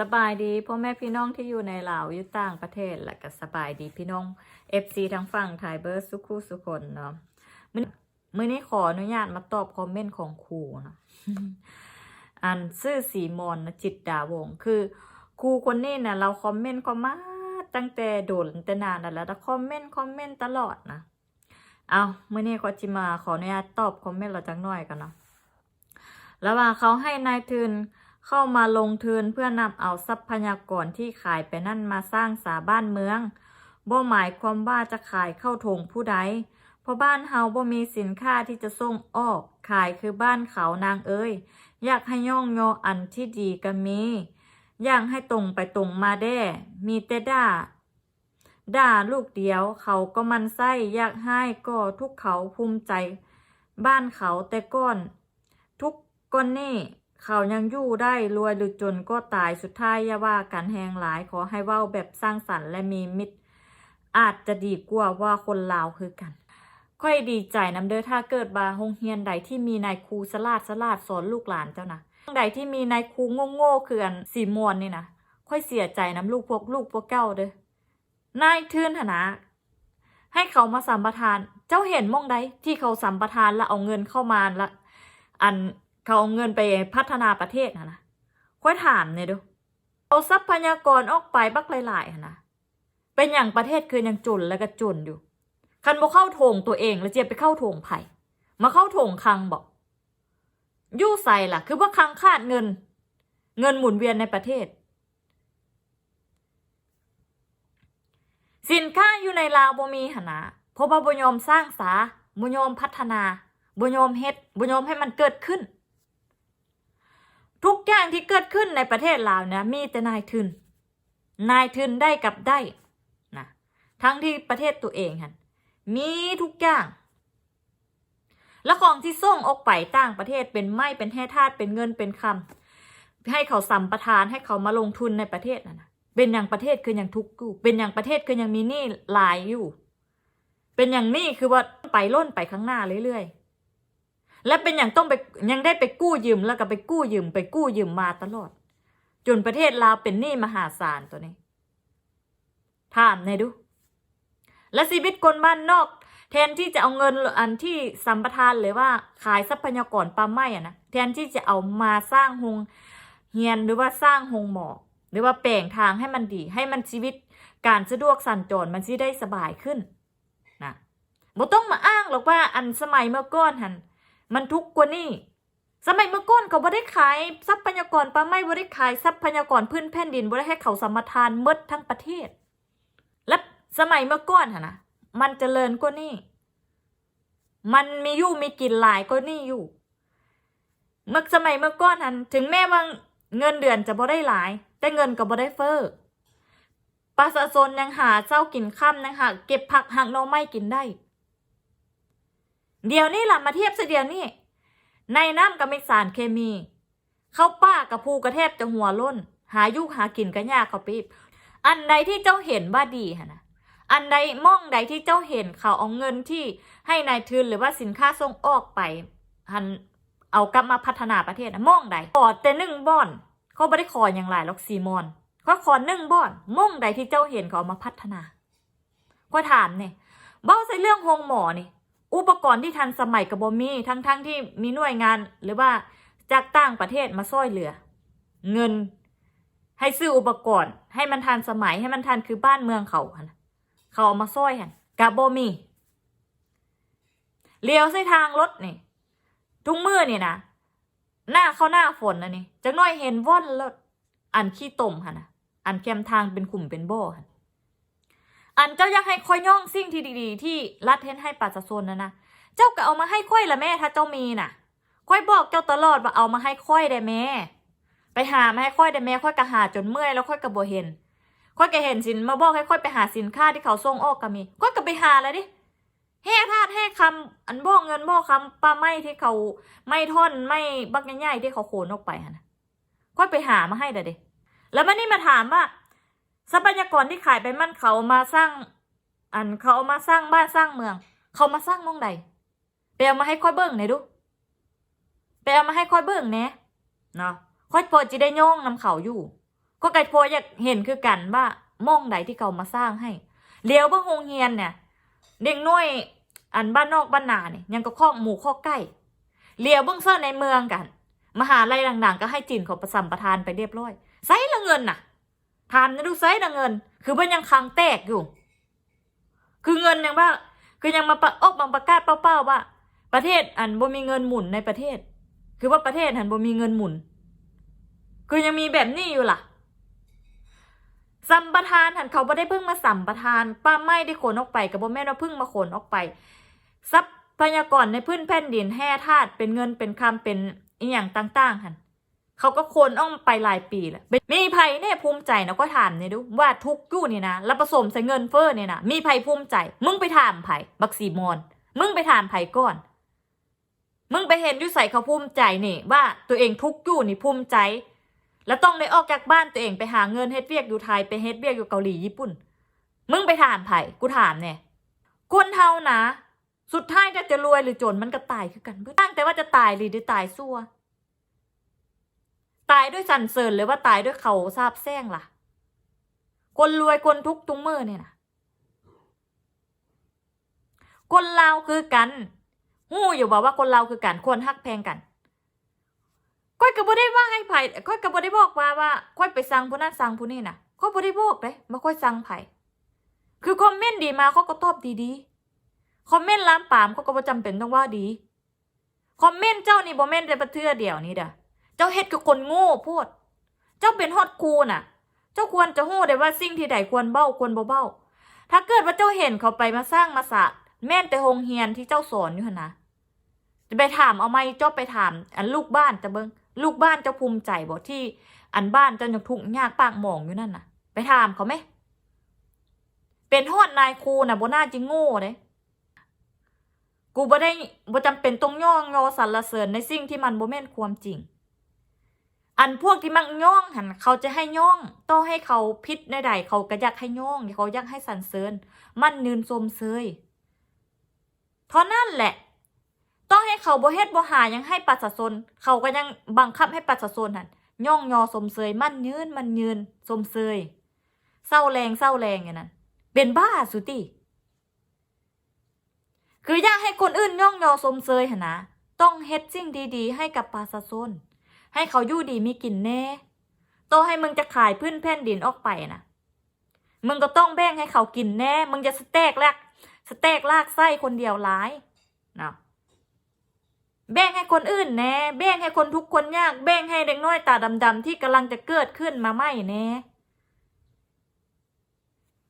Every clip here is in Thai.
สบายดีพ่อแม่พี่น้องที่อยู่ในลาวอยู่ต่างประเทศและก็สบายดีพี่น้องเอฟซีทั้งฝั่งไทยเบิร์สุขุสุคนเนาะมื้อมื้อนี้ขออนุญาตมาตอบคอมเมนต์ของครูนะอันซื่อสีมอนนะจิตดาวง คือครูคนนี้นะเราคอมเมนต์ก็มาตั้งแต่โดนแต่นานั่นแหล้วแต่คอมเมนต์คอมเมนต์ตลอดนะเอามื่อนี้ก็จิมาขออนุญาตตอบคอมเมนต์เราจังหน่อยกันเนาะระหว่าเขาให้นายทุน เข้ามาลงทุนเพื่อนำเอาทรัพยากรที่ขายไปนั่นมาสร้างสาบ้านเมืองบ่หมายความว่าจะขายเข้าถงผู้ใด เพราะบ้านเฮาบ่มีสินค้าที่จะส่งออก ขายคือบ้านเขานางเอ้ย อยากให้ย่องโยอันที่ดีก็มี อยากให้ตรงไปตรงมาแด้ มีแต่ด่า ด่าลูกเดียวเขาก็มันไส้อยากให้ก็ทุกเขาภูมิใจ บ้านเขาแต่ก้อน ทุกก้อนนี่ เขายังอยู่ได้รวยหรือจนก็ตายสุดท้ายอย่าว่ากันแหงหลายขอให้เว้าแบบสร้างสรรค์และมีมิตร อาจจะดีกว่าว่าคนลาวคือกัน ค่อยดีใจนำเด้อถ้าเกิดบาโรงเรียนใดที่มีนายครูสลาดสลาดสอนลูกหลานเจ้านะใดที่มีนายครูโง่ๆคืออันสีมวนนี่นะค่อยเสียใจน้ำลูกพวกลูกพวกเก้าเด้อนายทืนหนะให้เขามาสัมปทาน เจ้าเห็นมองใดที่เขาสัมปทานแล้วเอาเงินเข้ามาละอัน เขาเอาเงินไปพัฒนาประเทศนะนะค่อยถามเนี่ยดูเอาทรัพยากรออกไปบักหลายๆหั่นะเป็นอย่างประเทศคือยังจนแล้วก็จนอยู่ คันบ่เข้าโถงตัวเองแล้วเจียไปเข้าโถงไผ่มาเข้าโถงคังบอกยู่ใส่ล่ะ คือว่าคังขาดเงิน เงินหมุนเวียนในประเทศ สินค้าอยู่ในลาวบ่มีหนนะเพราะว่าบ่ยอมสร้างสาบ่ยอมพัฒนาบ่ยอมเฮ็ดบ่ยอมให้มันเกิดขึ้น ทุกอย่างที่เกิดขึ้นในประเทศลาวเนี่ยมีแต่นายทุน นายทุนได้กับได้นะทั้งที่ประเทศตัวเองหันมีทุกอย่าง และของที่ส่งออกไปต่างประเทศเป็นไม้เป็นแห่ธาตุเป็นเงินเป็นคำให้เขาสัมปทานให้เขามาลงทุนในประเทศนั่นนะเป็นอย่างประเทศคืออย่างทุกข์อยู่เป็นอย่างประเทศคือยังมีหนี้หลายอยู่ เป็นอย่างนี้คือว่าไปล้นไปข้างหน้าเรื่อยๆ และเป็นอย่างต้องไปยังได้ไปกู้ยืมแล้วก็ไปกู้ยืมไปกู้ยืมมาตลอด จนประเทศลาวเป็นหนี้มหาศาลตัวนี้ถามในดู และชีวิตคนบ้านนอก แทนที่จะเอาเงินอันที่สัมปทานหรือว่าขายทรัพยากรปาล์มไม้อะนะแทนที่จะเอามาสร้างโรงเฮียนหรือว่าสร้างโรงหมอกหรือว่าแปลงทางให้มันดี ให้มันชีวิตการสะดวกสัญจรมันสิได้สบายขึ้นนะบ่ต้องมาอ้างหรอกว่าอันสมัยเมื่อก่อนหัน มันทุกข์กว่านี้สมัยเมื่อก่อนเขาบ่ได้ขายทรัพยากรปาล์มไม้บ่ได้ขายทรัพยากรพื้นแผ่นดินบ่ได้ให้เขาสมทานหมดทั้งประเทศ และสมัยเมื่อก่อนหั่นะมันเจริญกว่านี้มันมีอยู่มีกินหลายกว่านี้อยู่ เมื่อสมัยเมื่อก่อนหันถึงแม้ว่าเงินเดือนจะบ่ได้หลาย แต่เงินก็บ่ได้เฟ้อประชาชนยังหาเจ้ากินค่ำยังหาเก็บผักหักหน่อไม้กินได้ เดี๋ยวนี้ล่ะมาเทียบซะเดียวนี้ ในน้ำก็มีสารเคมี เขาป้ากับภูกระแทบจะหัวล้น หายุกหากินกันยากเขาปีบอันใดที่เจ้าเห็นว่าดีฮะนะอันใดมองใดที่เจ้าเห็นเขาเอาเงินที่ให้นายทุนหรือว่าสินค้าส่งออกไปหันเอากลับมาพัฒนาประเทศนะมองใดขอแต่หนึ่งบ่อน เขาไม่ได้ขออย่างไรหรอกซีมอนเขาขอหนึ่งบ่อนมองใดที่เจ้าเห็นเขาเอามาพัฒนาก็ถามเนี่ยเบ้าใส่เรื่องโรงหมอนี่ อุปกรณ์ที่ทันสมัยกับบมีทั้งๆทที่มีหน่วยงาน หรือว่าจากต่างประเทศมาช่วยเหลือ เงิน ให้ซื้ออุปกรณ์ ให้มันทันสมัยให้มันทันคือบ้านเมืองเขาหั่นะเขาเอามาซ้อยหันกาโบมีเลี้ยวใส่ทางรถนี่ทุกมือนี่นะหน้าเข้าหน้าฝนนะนี่จักหน้อยเห็นว่อนรถอันขี้ตมหันนะอันแคมทางเป็นขุมเป็นบ่อหัน อันเจ้าอยากให้ค่อยย่องสิ่งที่ดีๆ ที่รัฐเห็นให้ประชาชนนะนะ เจ้าก็เอามาให้ค่อยละแม่ถ้าเจ้ามีน่ะ ค่อยบอกเจ้าตลอดว่าเอามาให้ค่อยได้แม่ ไปหามาให้ค่อยได้แม่ค่อยกะหาจนเมื่อยแล้วค่อยกะบ่เห็น ค่อยก็เห็นสินมาบอกให้ค่อยไปหาสินค้าที่เขาส่งออกก็มี ค่อยก็ไปหาแล้วดิแห่ธาตุแห่คำอันบอกเงินบอกคำปลาไม้ที่เขาไม่ท่อนไม่บักใหญ่ๆที่เขาโขนออกไปฮะนะค่อยไปหามาให้เด้อดิแล้วมันนี่มาถามว่า ทรัพยากรที่ขายไปมันเขามาสร้าง อันเขาเอามาสร้างบ้านสร้างเมือง เขามาสร้างมองใดไปเอามาให้ค่อยเบิ่งหน่อยดูไปเอามาให้ค่อยเบิ่งแน่เนาะค่อยพอจะได้ย่องนำเขาอยู่ ก็ไก่พออยากเห็นคือกันว่ามองใดที่เขามาสร้างให้เลี้ยวเบิ่งโรงเรียนเนี่ยเด็กน้อยอันบ้านนอกบ้านนาเนี่ยยังก็ข้อกหมู่ข้อกใกล้เลี้ยวเบิ่งเสื้อในเมืองกัน มหาลัยดังๆ ก็ให้จีนเขาประสัมประทานไปเรียบร้อยไซละเงินน่ะ ถามนะดูไซละเงิน คือมันยังคังแตกอยู่ คือเงินยังว่า คือยังมาประอกมางประกาศเป้าๆว่า ประเทศอันบ่มีเงินหมุนในประเทศ คือว่าประเทศหันบ่มีเงินหมุน คือยังมีแบบนี้อยู่ล่ะสัมปทานหันเขาบ่ได้เพิ่งมาสัมปทาน ป้าไม่ได้ขนออกไปกับบ่แม่นว่าเพิ่งมาขนออกไป ทรัพยากรในพื้นแผ่นดินแห่ธาตุเป็นเงินเป็นคำเป็นอีหยังต่างๆหัน เขาก็คนออกไปหลายปีแหล้วมีไผเนี่ยภูมิใจนะก็ถามเนี่ยดูว่าทุกอยู่เนี่ยนะแล้วผสมใส่เงินเฟ้อเนี่ยนะมีไผภูมิใจ มึงไปถามไผ่บักสีมอน มึงไปถามไผ่ก่อน มึงไปเห็นยู่ใส่เขาภูมิใจนี่ว่าตัวเองทุกอยู่นี่ภูมิใจ แล้วต้องได้ออกจากบ้านตัวเองไปหาเงินเฮ็ดเวียกอยู่ไทยไปเฮ็ดเวียกอยู่เกาหลีญี่ปุ่น มึงไปถามไผ่กูถามเนี่ยคนเฮานะ สุดท้ายจะจะรวยหรือจนมันก็ตายคือกันเบิดตั้งแต่ว่าจะตายหรือจะตายซัว ตายด้วยสันเสริญหรือว่าตายด้วยเขาซาบแซงล่ะ คนรวยคนทุกข์ทุกมือเนี่ยนะคนเราวคือกันหู้อยู่บอกว่าคนเราวคือกันควรฮักแพงกันค่อยก็บ่ได้ว่าให้ไผ่ค่อยก็บ่ได้บอกว่าว่าค่อยไปสั่งผู้นั้นสั่งผู้นี้น่ะค่อยบ่ได้บอกเด้มาค่อยสั่งไผ่คือคอมเมนต์ดีมาเขาก็ตอบดีๆคอมเมนต์ลามปามเขาก็บ่จำเป็นต้องว่าดี คอมเมนต์เจ้านี่บ่แม่นแต่ประเทื่อเดียวนี่เด้อ เจ้าเฮ็ดกับคนโง่พูด เจ้าเป็นฮอดครูน่ะ เจ้าควรจะฮู้ได้ว่าสิ่งที่ใดควรเบ้าควรบ่เบ้า ถ้าเกิดว่าเจ้าเห็นเขาไปมาสร้างมาสะแม่นแต่โรงเรียนที่เจ้าสอนอยู่หั่นนะจะไปถามเอาไหมเจ้าไปถามอันลูกบ้านจะเบิงลูกบ้านเจ้าภูมิใจบ่ที่ อันบ้านเจ้ายังทุกข์ยากปากหมองอยู่นั่นน่ะ ไปถามเขาไหมเป็นฮอดนายครูน่ะบ่น่าจิโง่เด้กูบ่ได้บ่จำเป็นต้องย่องยอสรรเสริญในสิ่งที่มันบ่แม่นความจริง อันพวกที่มักย่องหันเขาจะให้ย่องต้องให้เขาพิษในใดเขาก็อยากให้ย่องเขาอยากให้สรรเสริญ มันนืนสมเสยเท่านั้นแหละ ต้องให้เขาบ่เฮ็ดบ่หายังให้ประชาชนเขาก็ยังบังคับให้ประชาชนหันย่องยอสมเสยมันยืนมันยืนสมเสยเศร้าแรงเศร้าแรงอย่างนั้นเป็นบ้าสุติคืออยากให้คนอื่นย่องยอสมเสยหนนะต้องเฮ็ดสิ่งดี ๆ ให้กับประชาชน ให้เขาอยู่ดีมีกินแน่โตให้มึงจะขายพื้นแผ่นดินออกไปนะมึงก็ต้องแบ่งให้เขากินแน่ มึงจะสเต็กแลกสเต็กลากไส้คนเดียวร้ายนะแบ่งให้คนอื่นแน่ แบ่งให้คนทุกคนยาก แบ่งให้เด็กน้อยตาดำๆที่กำลังจะเกิดขึ้นมาไม่แน่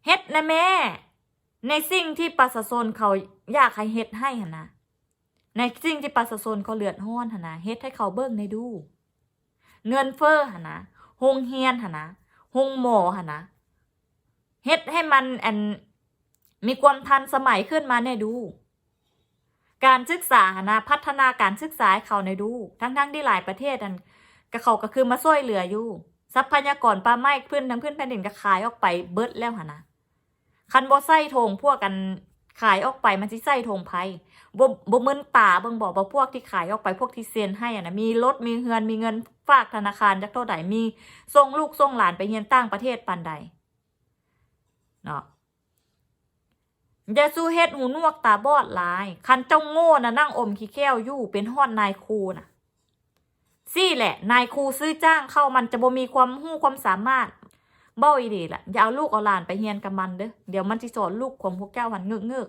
เฮ็ดนะแม่ ในสิ่งที่ประชาชนเขาอยากให้เฮ็ดให้หนะ ในสิ่งที่ประชาชนเขาเลือดร้อนหนนะเฮ็ดให้เขาเบิ่งในดู เงินเฟ้อหนนะโรงเรียนหนนะโรงหมอหนะเฮ็ดให้มันอันมีความทันสมัยขึ้นมาในดู การศึกษาหนนะพัฒนาการศึกษาให้เขาในดู ทั้งๆที่หลายประเทศนั้นก็เขาก็คือมาช่วยเหลืออยู่ ทรัพยากรป่าไม้พื้นทั้งพื้นแผ่นดินก็ขายออกไปเบิดแล้วหนนะคันบ่ใส่ธงพวกกัน ขายออกไปมันสิใส่ธงไผบ่บ่มึนตาเบิ่งบอกว่าพวกที่ขายออกไปพวกที่เซ็นให้อะนะมีรถมีเฮือนมีเงินฝากธนาคารจักเท่าใดมีส่งลูกส่งหลานไปเรียนต่างประเทศปานใดเนาะอย่าสู้เฮ็ดหูนวกตาบอดลาย คันเจ้าโง่น่ะนั่งอมขี้แก้วอยู่เป็นฮอดนายครูน่ะซี่แหละ นายครูซื้อจ้างเข้ามันจะบ่มีความรู้ความสามารถ เบ้าอีดีละอย่าเอาลูกเอาหลานไปเฮียนกับมันเด้อเดี๋ยวมันจะสอนลูกของพวกเจ้าหันเงือก